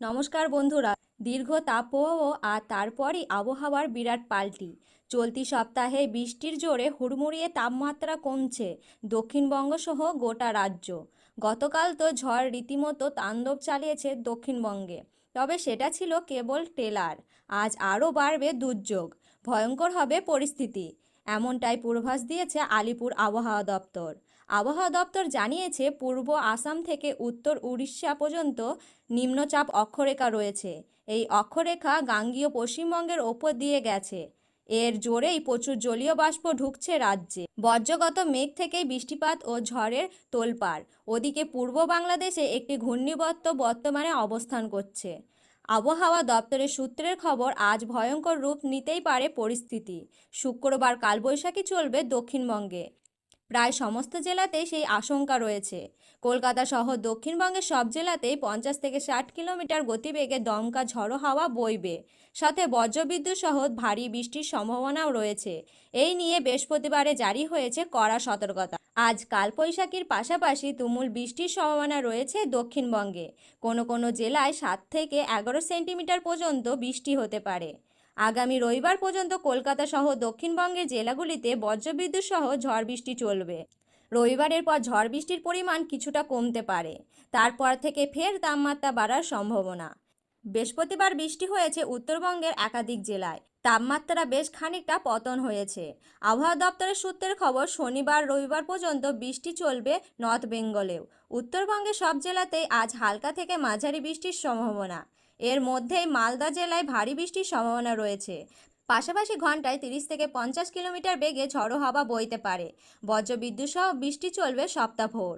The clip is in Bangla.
নমস্কার বন্ধুরা, দীর্ঘ তাপপ্রবাহ আর তারপরই আবহাওয়ার বিরাট পাল্টি। চলতি সপ্তাহে বৃষ্টির জোরে হুড়মুড়িয়ে তাপমাত্রা কমছে দক্ষিণবঙ্গ সহ গোটা রাজ্য। গতকাল তো ঝড় রীতিমতো তাণ্ডব চালিয়েছে দক্ষিণবঙ্গে। তবে সেটা ছিল কেবল টেলার, আজ আরও বাড়বে দুর্যোগ, ভয়ঙ্কর হবে পরিস্থিতি, এমনটাই পূর্বাভাস দিয়েছে আলিপুর আবহাওয়া দপ্তর। আবহাওয়া দপ্তর জানিয়েছে, পূর্ব আসাম থেকে উত্তর উড়িষ্যা পর্যন্ত নিম্নচাপ অক্ষরেখা রয়েছে। এই অক্ষরেখা গাঙ্গীয় পশ্চিমবঙ্গের ওপর দিয়ে গেছে। এর জোরেই প্রচুর জলীয় বাষ্প ঢুকছে রাজ্যে। বজ্রগত মেঘ থেকেই বৃষ্টিপাত ও ঝড়ের তোলপাড়। ওদিকে পূর্ব বাংলাদেশে একটি ঘূর্ণিবর্ত বর্তমানে অবস্থান করছে। আবহাওয়া দপ্তরের সূত্রের খবর, আজ ভয়ঙ্কর রূপ নিতেই পারে পরিস্থিতি। শুক্রবার কালবৈশাখী চলবে দক্ষিণবঙ্গে। প্রায় সমস্ত জেলাতেই সেই আশঙ্কা রয়েছে। কলকাতা সহ দক্ষিণবঙ্গের সব জেলাতেই পঞ্চাশ থেকে ষাট কিলোমিটার গতিবেগে দমকা ঝড়ো হাওয়া বইবে। সাথে বজ্রবিদ্যুৎ সহ ভারী বৃষ্টির সম্ভাবনাও রয়েছে। এই নিয়ে বৃহস্পতিবারে জারি হয়েছে কড়া সতর্কতা। আজ কালবৈশাখীর পাশাপাশি তুমুল বৃষ্টির সম্ভাবনা রয়েছে দক্ষিণবঙ্গে। কোনো কোনো জেলায় সাত থেকে এগারো সেন্টিমিটার পর্যন্ত বৃষ্টি হতে পারে। আগামী রবিবার পর্যন্ত কলকাতা সহ দক্ষিণবঙ্গের জেলাগুলিতে বজ্রবিদ্যুৎ সহ ঝড় বৃষ্টি চলবে। রবিবারের পর ঝড় বৃষ্টির পরিমাণ কিছুটা কমতে পারে। তারপর থেকে ফের তাপমাত্রা বাড়ার সম্ভাবনা। বৃহস্পতিবার বৃষ্টি হয়েছে উত্তরবঙ্গের একাধিক জেলায়। তাপমাত্রা বেশ খানিকটা পতন হয়েছে। আবহাওয়া দপ্তরের সূত্রের খবর, শনিবার রবিবার পর্যন্ত বৃষ্টি চলবে নর্থ বেঙ্গলেও। উত্তরবঙ্গের সব জেলাতেই আজ হালকা থেকে মাঝারি বৃষ্টির সম্ভাবনা। এর মধ্যেই মালদা জেলায় ভারী বৃষ্টির সম্ভাবনা রয়েছে। পাশাপাশি ঘন্টায় তিরিশ থেকে পঞ্চাশ কিলোমিটার বেগে ঝড়ো হাওয়া বইতে পারে। বজ্রবিদ্যুৎ সহ বৃষ্টি চলবে সপ্তাহভর।